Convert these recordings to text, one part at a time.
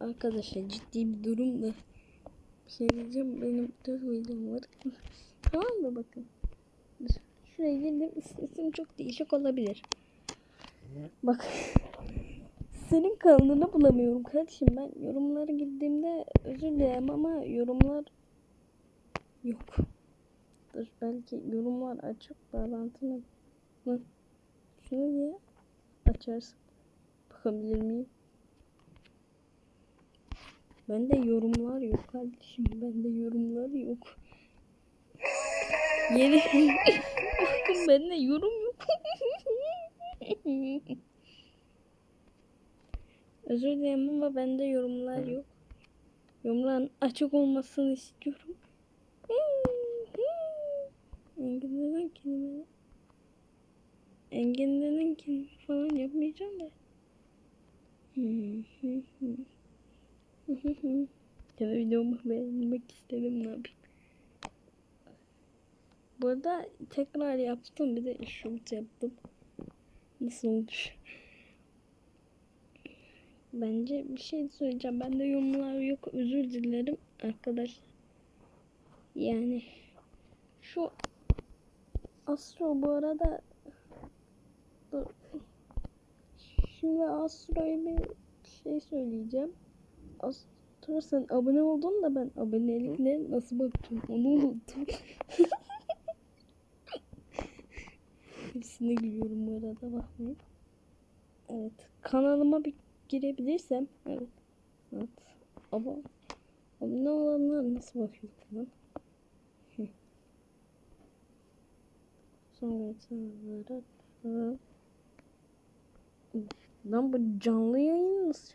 Arkadaşlar ciddi bir durum da bir şey diyeceğim. Benim dört videom var. tamam mı bakın. Şuraya girdim. Sesim çok değişik olabilir. Bak. Senin kanalını bulamıyorum kardeşim. Ben yorumlara girdiğimde özür dilerim ama yorumlar yok. Dur belki yorumlar açık bağlantını? Şunu niye açarsın? Bakabilir miyim? Bende yorumlar yok kardeşim. Bende yorumlar yok. Yeni Bakın bende yorum yok. Özür dilerim ama bende yorumlar yok. Yorumların açık olmasını istiyorum. Enginlerin kelime Enginlerin kelime falan yapmayacağım da. ya da videomu beğenmek istedim ne yapayım. Bu arada tekrar yaptım bir de short yaptım. Nasıl olmuş? Bence bir şey söyleyeceğim. Bende yorumlar yok. Özür dilerim arkadaşlar. Yani şu Astro bu arada dur. Şimdi Astro'ya bir şey söyleyeceğim. Astro sen abone oldun da ben abonelikle nasıl bakacağım onu unuttum. Hepsine gülüyorum bu arada bakmayın. Evet kanalıma bir girebilirsem evet. Evet. Ama abone olanlar nasıl bakıyor. Hı. Sonra sonra Lan bu canlı yayın nasıl?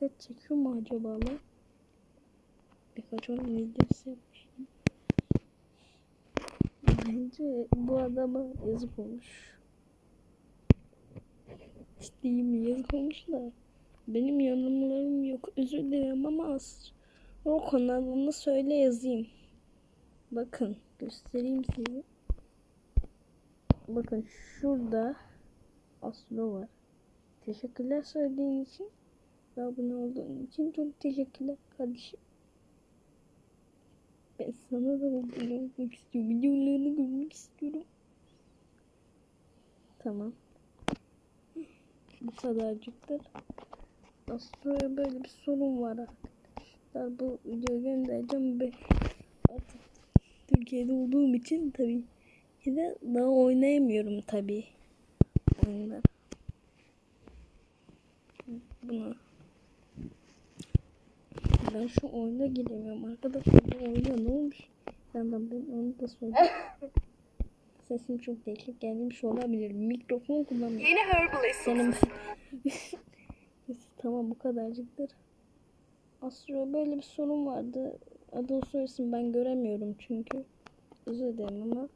Dikkat çekiyor mu acaba lan? Birkaç onun videosu. Bence bu adama yazık olmuş. Ciddiyim yazık olmuş da. Benim yorumlarım yok. Özür dilerim ama az. O kanalını söyle yazayım. Bakın göstereyim size. Bakın şurada Aslı var. Teşekkürler söylediğin için ve abone olduğun için çok teşekkürler kardeşim. Ben sana da abone olmak istiyorum. Videolarını görmek istiyorum. Tamam. Bu kadarcıktır. Astro'ya böyle bir sorun var arkadaşlar. Bu videoyu göndereceğim ve artık Türkiye'de olduğum için tabii ki de daha oynayamıyorum tabii oyunlar. Buna ben şu oyuna giremiyorum arkadaşlar. Bu oyuna ne olmuş? Yandan ben onu da söyleyeyim. Sesim çok değişik gelmiş olabilir. Mikrofon kullanmıyorum. Yeni Herbalist Senin tamam bu kadarcıktır. Astro böyle bir sorun vardı. Adını soyasın ben göremiyorum çünkü. Özür dilerim ama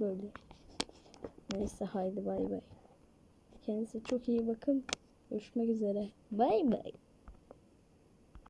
böyle. Neyse haydi bay bay. Kendinize çok iyi bakın. Görüşmek üzere. Bay bay.